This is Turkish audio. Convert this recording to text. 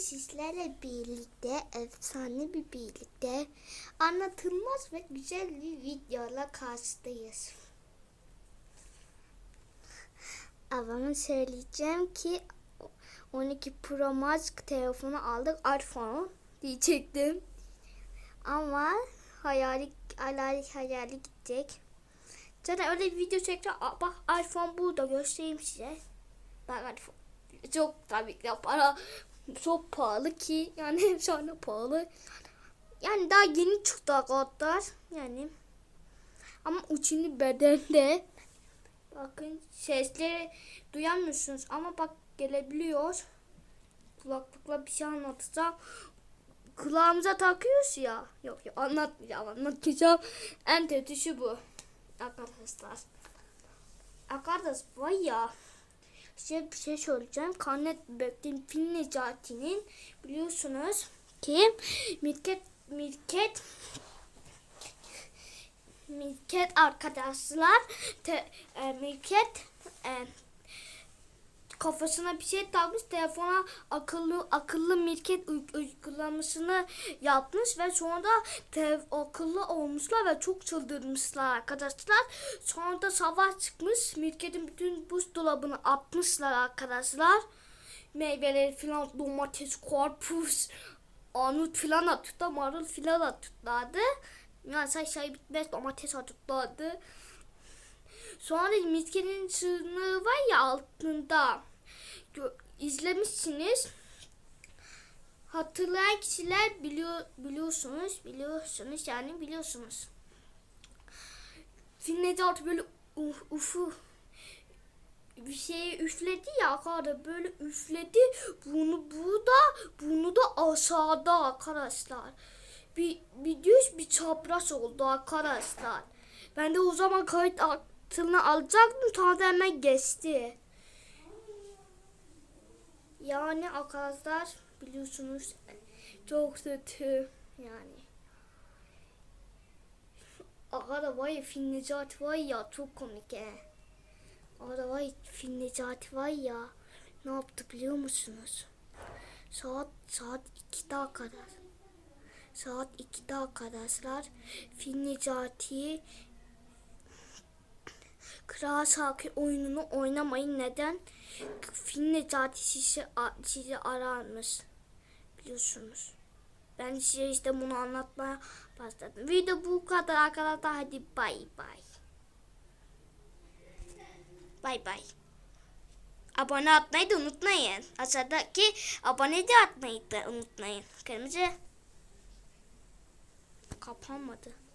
sizlerle birlikte efsane bir birlikte anlatılmaz ve güzel bir videoyla karşıdayız. Ama söyleyeceğim ki 12 Pro Max telefonu aldık iPhone diyecektim. Ama hayali hayali hayali gidecek. Zaten öyle bir video. Aa, Bak iPhone burada göstereyim size. Bak iPhone. Çok tabii ki para çok pahalı ki yani efsane pahalı. Yani daha yeni çıktı arkadaşlar. Yani ama uçunu bedende. Bakın sesleri duyamıyorsunuz ama bak gelebiliyor. Kulaklıkla bir şey anlatacağım. Kulağımıza takıyoruz ya. Yok yok anlatmayacağım anlatmayacağım. En kötüsü bu. Arkadaşlar. Arkadaşlar var ya. Size bir şey söyleyeceğim. Karnet bekleyin Fil Necati'nin biliyorsunuz ki Mirket Mirket Mirket arkadaşlar te, e, Mirket e, kafasına bir şey takmış telefona akıllı akıllı mirket uy- uygulamasını yapmış ve sonra da akıllı olmuşlar ve çok çıldırmışlar arkadaşlar. Sonra da savaş çıkmış. Mirket'in bütün buzdolabını atmışlar arkadaşlar. Meyveleri filan domates, karpuz, armut filan atıyorlar. Marul filan atıyorlardı. Yani say bitmez domates atıyorlardı. Sonra Mirket'in sınırı var ya altında izlemişsiniz. Hatırlayan kişiler biliyor biliyorsunuz, biliyorsunuz yani biliyorsunuz. Filmde artık böyle uf, ufu bir şeyi üfledi ya arkadaşlar böyle üfledi bunu burada bunu da aşağıda arkadaşlar bir bir düz bir çapraz oldu arkadaşlar ben de o zaman kayıt altına alacaktım sonra hemen geçti yani arkadaşlar biliyorsunuz çok kötü yani. Arkada var ya Fil Necati var ya çok komik he. Arkada var ya Fil Necati var ya ne yaptı biliyor musunuz? Saat saat 2'de kadar. Saat 2'de arkadaşlar Fil Necati'yi Kral Şarkı oyununu oynamayın. Neden? Fil Necati sizi, sizi ararmış. Biliyorsunuz. Ben size işte bunu anlatmaya başladım. Video bu kadar arkadaşlar. Hadi bay bay. Bay bay. Abone atmayı da unutmayın. Aşağıdaki abone de atmayı da unutmayın. Kırmızı kapanmadı.